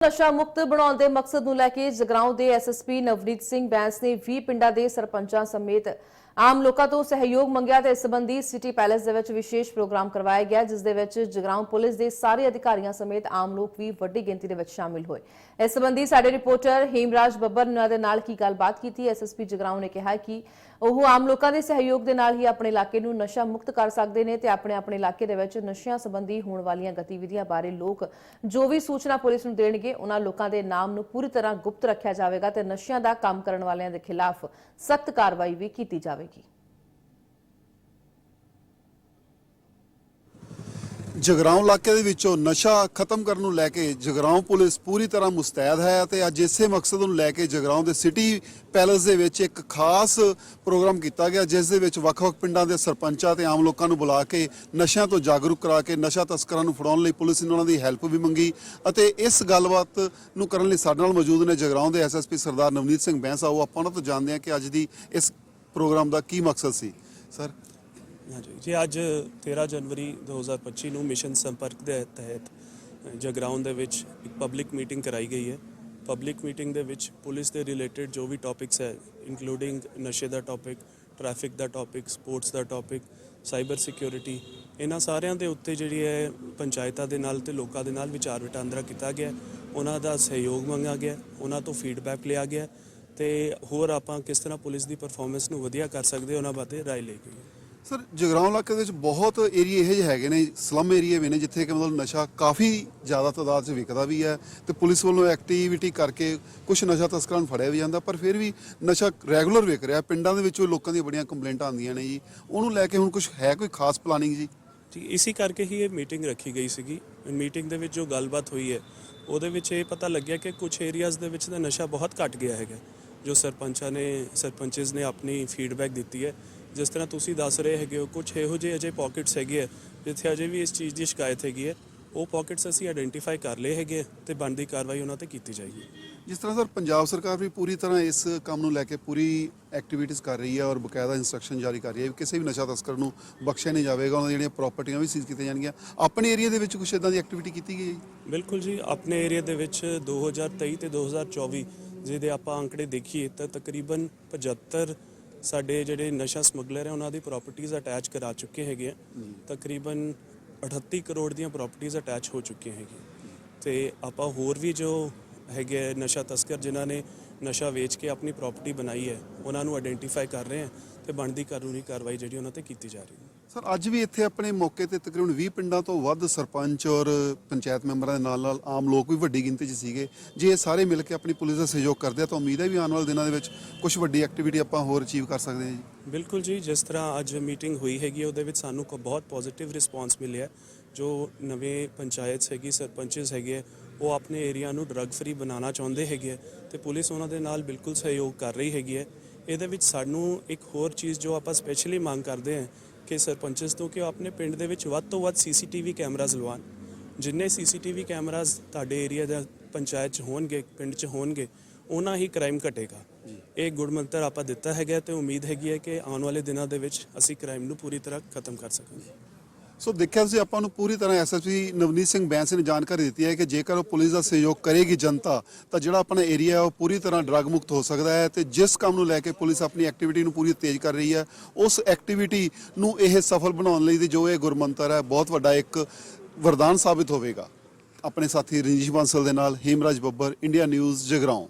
ਨਸ਼ਾ ਮੁਕਤ ਬਣਾਉਣ ਦੇ ਮਕਸਦ ਨੂੰ ਲੈ ਕੇ ਜਗਰਾਉਂ ਦੇ ਐਸਐਸਪੀ ਨਵਨੀਤ ਸਿੰਘ ਬੈਂਸ ਨੇ 20 ਪਿੰਡਾਂ ਦੇ ਸਰਪੰਚਾਂ ਸਮੇਤ ਆਮ ਲੋਕਾਂ ਤੋਂ ਸਹਿਯੋਗ ਮੰਗਿਆ ਤੇ ਇਸ ਸੰਬੰਧੀ ਸਿਟੀ ਪੈਲੇਸ ਦੇ ਵਿੱਚ ਵਿਸ਼ੇਸ਼ ਪ੍ਰੋਗਰਾਮ ਕਰਵਾਇਆ ਗਿਆ, ਜਿਸ ਦੇ ਵਿੱਚ ਜਗਰਾਉਂ ਪੁਲਿਸ ਦੇ ਸਾਰੇ ਅਧਿਕਾਰੀਆਂ ਸਮੇਤ ਆਮ ਲੋਕ ਵੀ ਵੱਡੀ ਗਿਣਤੀ ਦੇ ਵਿੱਚ ਸ਼ਾਮਿਲ ਹੋਏ। ਇਸ ਸੰਬੰਧੀ ਸਾਡੇ ਰਿਪੋਰਟਰ ਹੇਮਰਾਜ ਬੱਬਰ ਨੇ ਉਹਨਾਂ ਦੇ ਨਾਲ ਕੀ ਗੱਲਬਾਤ ਕੀਤੀ ਐਸਐਸਪੀ ਜਗਰਾਉਂ ਨੇ ਕਿਹਾ ਕਿ ਉਹ ਆਮ ਲੋਕਾਂ ਦੇ ਸਹਿਯੋਗ ਦੇ ਨਾਲ ਹੀ ਆਪਣੇ ਇਲਾਕੇ ਨੂੰ ਨਸ਼ਾ ਮੁਕਤ ਕਰ ਸਕਦੇ ਨੇ ਤੇ ਆਪਣੇ ਆਪਣੇ ਇਲਾਕੇ ਦੇ ਵਿੱਚ ਨਸ਼ਿਆਂ ਸੰਬੰਧੀ ਹੋਣ ਵਾਲੀਆਂ ਗਤੀਵਿਧੀਆਂ ਬਾਰੇ ਲੋਕ ਜੋ ਵੀ ਸੂਚਨਾ ਪੁਲਿਸ ਨੂੰ ਦੇਣਗੇ, ਉਹਨਾਂ ਲੋਕਾਂ ਦੇ ਨਾਮ ਨੂੰ ਪੂਰੀ ਤਰ੍ਹਾਂ ਗੁਪਤ ਰੱਖਿਆ ਜਾਵੇਗਾ ਤੇ ਨਸ਼ਿਆਂ ਦਾ ਕੰਮ ਕਰਨ ਵਾਲਿਆਂ ਦੇ ਖਿਲਾਫ ਸਖਤ ਕਾਰਵਾਈ ਵੀ ਕੀਤੀ ਜਾਵੇਗੀ। ਜਗਰਾਉਂ ਇਲਾਕੇ ਦੇ ਵਿੱਚੋਂ ਨਸ਼ਾ ਖਤਮ ਕਰਨ ਨੂੰ ਲੈ ਕੇ ਜਗਰਾਉਂ ਪੁਲਿਸ ਪੂਰੀ ਤਰ੍ਹਾਂ ਮੁਸਤੈਦ ਹੈ ਤੇ ਅੱਜ ਇਸੇ ਮਕਸਦ ਨੂੰ ਲੈ ਕੇ ਜਗਰਾਉਂ ਦੇ ਸਿਟੀ ਪੈਲੇਸ ਦੇ ਵਿੱਚ ਇੱਕ ਖਾਸ ਪ੍ਰੋਗਰਾਮ ਕੀਤਾ ਗਿਆ, ਜਿਸ ਦੇ ਵਿੱਚ ਵੱਖ-ਵੱਖ ਪਿੰਡਾਂ ਦੇ ਸਰਪੰਚਾਂ ਤੇ ਆਮ ਲੋਕਾਂ ਨੂੰ ਬੁਲਾ ਕੇ ਨਸ਼ਿਆਂ ਤੋਂ ਜਾਗਰੂਕ ਕਰਾ ਕੇ ਨਸ਼ਾ ਤਸਕਰਾਂ ਨੂੰ ਫੜਾਉਣ ਲਈ ਪੁਲਿਸ ਨੇ ਉਹਨਾਂ ਦੀ ਹੈਲਪ ਵੀ ਮੰਗੀ ਅਤੇ ਇਸ ਗੱਲਬਾਤ ਨੂੰ ਕਰਨ ਲਈ ਸਾਡੇ ਨਾਲ ਮੌਜੂਦ ਨੇ ਜਗਰਾਉਂ ਦੇ ਐਸਐਸਪੀ ਸਰਦਾਰ ਨਵਨੀਤ ਸਿੰਘ ਬੈਂਸ। ਉਹ ਆਪਾਂ ਉਹਨਾਂ ਤੋਂ ਜਾਣਦੇ ਹਾਂ ਕਿ ਅੱਜ ਦੀ ਇਸ ਪ੍ਰੋਗਰਾਮ ਦਾ ਕੀ ਮਕਸਦ ਸੀ? ਸਰ? ਹਾਂਜੀ, ਜੀ, ਅੱਜ 13 ਜਨਵਰੀ 2025 ਨੂੰ ਮਿਸ਼ਨ ਸੰਪਰਕ ਦੇ ਤਹਿਤ ਜਗਰਾਉਂ ਦੇ ਵਿੱਚ ਇੱਕ ਪਬਲਿਕ ਮੀਟਿੰਗ ਕਰਾਈ ਗਈ ਹੈ। ਪਬਲਿਕ ਮੀਟਿੰਗ ਦੇ ਵਿੱਚ ਪੁਲਿਸ ਦੇ ਰਿਲੇਟਡ ਜੋ ਵੀ ਟੌਪਿਕਸ ਹੈ ਇਨਕਲੂਡਿੰਗ ਨਸ਼ੇ ਦਾ ਟੌਪਿਕ ਟ੍ਰੈਫਿਕ ਦਾ ਟੌਪਿਕ ਸਪੋਰਟਸ ਦਾ ਟੌਪਿਕ ਸਾਈਬਰ ਸਿਕਿਉਰਿਟੀ ਇਹਨਾਂ ਸਾਰਿਆਂ ਦੇ ਉੱਤੇ ਜਿਹੜੀ ਹੈ ਪੰਚਾਇਤਾਂ ਦੇ ਨਾਲ ਤੇ ਲੋਕਾਂ ਦੇ ਨਾਲ ਵਿਚਾਰ ਵਟਾਂਦਰਾ ਕੀਤਾ ਗਿਆ। ਉਹਨਾਂ ਦਾ ਸਹਿਯੋਗ ਮੰਗਿਆ ਗਿਆ, ਉਹਨਾਂ ਤੋਂ ਫੀਡਬੈਕ ਲਿਆ ਗਿਆ। ਤੇ ਹੋਰ ਆਪਾਂ ਕਿਸ ਤਰ੍ਹਾਂ ਪੁਲਿਸ ਦੀ ਪਰਫਾਰਮੈਂਸ ਨੂੰ ਵਧੀਆ ਕਰ ਸਕਦੇ ਉਹਨਾਂ ਬਾਰੇ ਰਾਏ ਲਈ ਗਈ ਸਰ ਜਗਰਾਉਂ ਇਲਾਕੇ ਦੇ ਵਿੱਚ ਬਹੁਤ ਏਰੀਆ ਇਹੋ ਜਿਹੇ ਹੈਗੇ ਨੇ ਸਲਮ ਏਰੀਆ ਵੀ ਨੇ ਜਿੱਥੇ ਕਿ ਮਤਲਬ ਨਸ਼ਾ ਕਾਫੀ ਜ਼ਿਆਦਾ ਤਾਦਾਦ 'ਚ ਵਿਕਦਾ ਵੀ ਹੈ ਤੇ ਪੁਲਿਸ ਵੱਲੋਂ ਐਕਟੀਵਿਟੀ ਕਰਕੇ ਕੁਝ ਨਸ਼ਾ ਤਸਕਰਾਂ ਨੂੰ ਫੜਿਆ ਵੀ ਜਾਂਦਾ ਪਰ ਫਿਰ ਵੀ ਨਸ਼ਾ ਰੈਗੂਲਰ ਵਿਕ ਰਿਹਾ। ਪਿੰਡਾਂ ਦੇ ਵਿੱਚੋਂ ਲੋਕਾਂ ਦੀਆਂ ਬੜੀਆਂ ਕੰਪਲੇਂਟਾਂ ਆਉਂਦੀਆਂ ਨੇ ਜੀ। ਉਹਨੂੰ ਲੈ ਕੇ ਹੁਣ ਕੁਝ ਹੈ ਕੋਈ ਖਾਸ ਪਲਾਨਿੰਗ ਜੀ? ਜੀ ਇਸੇ ਕਰਕੇ ਹੀ ਇਹ ਮੀਟਿੰਗ ਰੱਖੀ ਗਈ ਸੀਗੀ। ਮੀਟਿੰਗ ਦੇ ਵਿੱਚ ਜੋ ਗੱਲਬਾਤ ਹੋਈ ਹੈ ਉਹਦੇ ਵਿੱਚ ਇਹ ਪਤਾ ਲੱਗਿਆ ਕਿ ਕੁਝ ਏਰੀਆਜ਼ ਦੇ ਵਿੱਚ ਤਾਂ ਨਸ਼ਾ ਬਹੁਤ ਘਟ ਗਿਆ ਹੈਗਾ। ਜੋ ਸਰਪੰਚਾਂ ਨੇ ਸਰਪੰਚਸ ਨੇ ਆਪਣੀ ਫੀਡਬੈਕ ਦਿੱਤੀ ਹੈ। ਜਿਸ ਤਰ੍ਹਾਂ ਤੁਸੀਂ ਦੱਸ ਰਹੇ ਹੈਗੇ ਹੋ ਕੁਝ ਇਹੋ ਜਿਹੇ ਅਜੇ ਪਾਕਟਸ ਹੈਗੇ ਆ ਜਿੱਥੇ ਅਜੇ ਵੀ ਇਸ ਚੀਜ਼ ਦੀ ਸ਼ਿਕਾਇਤ ਹੈਗੀ ਹੈ। ਉਹ ਪਾਕਟਸ ਅਸੀਂ ਆਇਡੈਂਟੀਫਾਈ ਕਰ ਲਏ ਹੈਗੇ ਤੇ ਬਣਦੀ ਕਾਰਵਾਈ ਉਹਨਾਂ ਤੇ ਕੀਤੀ ਜਾਏਗੀ। ਜਿਸ ਤਰ੍ਹਾਂ ਸਰ ਪੰਜਾਬ ਸਰਕਾਰ ਵੀ ਪੂਰੀ ਤਰ੍ਹਾਂ ਇਸ ਕੰਮ ਨੂੰ ਲੈ ਕੇ ਪੂਰੀ ਐਕਟੀਵਿਟੀਜ਼ ਕਰ ਰਹੀ ਹੈ ਔਰ ਬਕਾਇਦਾ ਇਨਸਟਰਕਸ਼ਨ ਜਾਰੀ ਕਰ ਰਹੀ ਹੈ। ਕਿ ਕਿਸੇ ਵੀ ਨਸ਼ਾ ਤਸਕਰ ਨੂੰ ਬਖਸ਼ਿਆ ਨਹੀਂ ਜਾਵੇਗਾ ਉਹਨਾਂ ਦੀਆਂ ਜਿਹੜੀਆਂ ਪ੍ਰਾਪਰਟੀਆਂ ਵੀ ਸੀਜ਼ ਕੀਤੀਆਂ ਜਾਣਗੀਆਂ। ਆਪਣੇ ਏਰੀਆ ਦੇ ਵਿੱਚ ਕੁਝ ਇਦਾਂ ਦੀ ਐਕਟੀਵਿਟੀ ਕੀਤੀ ਗਈ ਹੈ ਬਿਲਕੁਲ ਜੀ ਆਪਣੇ ਏਰੀਆ ਦੇ ਵਿੱਚ 2023 ਤੇ 2024 ਜਿਹਦੇ ਆਪਾਂ ਅੰਕੜੇ ਦੇਖੀਏ ਤਾਂ ਤਕਰੀਬਨ 75 ਸਾਡੇ ਜਿਹੜੇ ਨਸ਼ਾ ਸਮਗਲਰ ਹੈ, ਉਹਨਾਂ ਦੀ ਪ੍ਰਾਪਰਟੀਆਂ ਅਟੈਚ ਕਰਾ ਚੁੱਕੇ ਹੈਗੇ ਆ। ਤਕਰੀਬਨ 38 ਕਰੋੜ ਦੀਆਂ ਪ੍ਰਾਪਰਟੀਆਂ ਅਟੈਚ ਹੋ ਚੁੱਕੀਆਂ ਹੈਗੀਆਂ। ਤੇ ਆਪਾਂ ਹੋਰ ਵੀ ਜੋ ਹੈਗੇ ਆ ਨਸ਼ਾ ਤਸਕਰ, ਜਿਨ੍ਹਾਂ ਨੇ ਨਸ਼ਾ ਵੇਚ ਕੇ ਆਪਣੀ ਪ੍ਰਾਪਰਟੀ ਬਣਾਈ ਹੈ, ਉਹਨਾਂ ਨੂੰ ਆਇਡੈਂਟੀਫਾਈ ਕਰ ਰਹੇ ਹਾਂ ਤੇ ਬਣਦੀ ਕਾਨੂੰਨੀ ਕਾਰਵਾਈ ਜਿਹੜੀ ਉਹਨਾਂ ਤੇ ਕੀਤੀ ਜਾ ਰਹੀ ਹੈ। ਸਰ ਅੱਜ ਵੀ ਇੱਥੇ ਆਪਣੇ ਮੌਕੇ ਤੇ ਤਕਰੀਬਨ 20 ਪਿੰਡਾਂ ਤੋਂ ਵੱਧ ਸਰਪੰਚ ਔਰ ਪੰਚਾਇਤ ਮੈਂਬਰਾਂ ਦੇ ਨਾਲ ਨਾਲ ਆਮ ਲੋਕ ਵੀ ਵੱਡੀ ਗਿਣਤੀ 'ਚ ਸੀਗੇ। ਜੇ ਇਹ ਸਾਰੇ ਮਿਲ ਕੇ ਆਪਣੀ ਪੁਲਿਸ ਦਾ ਸਹਿਯੋਗ ਕਰਦੇ ਆ ਤਾਂ ਉਮੀਦ ਹੈ ਵੀ ਆਉਣ ਵਾਲੇ ਦਿਨਾਂ ਦੇ ਵਿੱਚ ਕੁਝ ਵੱਡੀ ਐਕਟੀਵਿਟੀ ਆਪਾਂ ਹੋਰ ਅਚੀਵ ਕਰ ਸਕਦੇ ਹਾਂ ਜੀ। ਬਿਲਕੁਲ ਜੀ ਜਿਸ ਤਰ੍ਹਾਂ ਅੱਜ ਮੀਟਿੰਗ ਹੋਈ ਹੈਗੀ ਉਹਦੇ ਵਿੱਚ ਸਾਨੂੰ ਕੋ ਬਹੁਤ ਪੋਜ਼ਿਟਿਵ ਰਿਸਪਾਂਸ ਮਿਲਿਆ। ਜੋ ਨਵੇਂ ਪੰਚਾਇਤਸ ਹੈਗੀ ਸਰਪੰਚਸ ਹੈਗੇ ਹੈ, ਉਹ ਆਪਣੇ ਏਰੀਆ ਨੂੰ ਡਰੱਗ ਫਰੀ ਬਣਾਉਣਾ ਚਾਹੁੰਦੇ ਹੈਗੇ ਹੈ ਤੇ ਪੁਲਿਸ ਉਹਨਾਂ ਦੇ ਨਾਲ ਬਿਲਕੁਲ ਸਹਿਯੋਗ ਕਰ ਰਹੀ ਹੈਗੀ ਹੈ ਇਹਦੇ ਵਿੱਚ ਸਾਨੂੰ ਇੱਕ ਹੋਰ ਚੀਜ਼ ਜੋ ਆਪਾਂ ਸਪੈਸ਼ਲੀ ਮੰਗ ਕਰਦੇ ਹਾਂ ਕਿ ਸਰਪੰਚਸ ਤੋਂ ਕਿ ਉਹ ਆਪਣੇ ਪਿੰਡ ਦੇ ਵਿੱਚ ਵੱਧ ਤੋਂ ਵੱਧ ਸੀਸੀਟੀਵੀ ਕੈਮਰਾਜ਼ ਲਵਾਉਣ। ਜਿੰਨੇ ਸੀਸੀਟੀਵੀ ਕੈਮਰਾਜ਼ ਤੁਹਾਡੇ ਏਰੀਆ ਦਾ ਪੰਚਾਇਤ 'ਚ ਹੋਣਗੇ ਪਿੰਡ 'ਚ ਹੋਣਗੇ ਉਹਨਾਂ ਹੀ ਕ੍ਰਾਈਮ ਘਟੇਗਾ। ਇਹ ਗੁੱਡ ਮੰਤਰ ਆਪਾਂ ਦਿੱਤਾ ਹੈਗਾ ਤੇ ਉਮੀਦ ਹੈਗੀ ਹੈ ਕਿ ਆਉਣ ਵਾਲੇ ਦਿਨਾਂ ਦੇ ਵਿੱਚ ਅਸੀਂ ਕ੍ਰਾਈਮ ਨੂੰ ਪੂਰੀ ਤਰ੍ਹਾਂ ਖਤਮ ਕਰ ਸਕਾਂਗੇ। ਸੋ ਦੇਖਿਆ ਤੁਸੀਂ ਆਪਾਂ ਨੂੰ ਪੂਰੀ ਤਰ੍ਹਾਂ ਐਸਐਸਪੀ ਨਵਨੀਤ ਸਿੰਘ ਬੈਂਸ ਨੇ ਜਾਣਕਾਰੀ ਦਿੱਤੀ ਹੈ ਕਿ ਜੇਕਰ ਉਹ ਪੁਲਿਸ ਦਾ ਸਹਿਯੋਗ ਕਰੇਗੀ ਜਨਤਾ, ਤਾਂ ਜਿਹੜਾ ਆਪਣਾ ਏਰੀਆ ਹੈ ਉਹ ਪੂਰੀ ਤਰ੍ਹਾਂ ਡਰੱਗ ਮੁਕਤ ਹੋ ਸਕਦਾ ਹੈ ਤੇ ਜਿਸ ਕੰਮ ਨੂੰ ਲੈ ਕੇ ਪੁਲਿਸ ਆਪਣੀ ਐਕਟੀਵਿਟੀ ਨੂੰ ਪੂਰੀ ਤੇਜ਼ ਕਰ ਰਹੀ ਹੈ, ਉਸ ਐਕਟੀਵਿਟੀ ਨੂੰ ਇਹ ਸਫਲ ਬਣਾਉਣ ਲਈ ਦੀ ਜੋ ਇਹ ਗੁਰਮੰਤਰ ਹੈ, ਬਹੁਤ ਵੱਡਾ ਇੱਕ ਵਰਦਾਨ ਸਾਬਿਤ ਹੋਵੇਗਾ। ਆਪਣੇ ਸਾਥੀ ਰਣਜੀਤ ਬਾਂਸਲ ਦੇ ਨਾਲ ਹੇਮਰਾਜ ਬੱਬਰ ਇੰਡੀਆ ਨਿਊਜ਼ ਜਗਰਾਉਂ।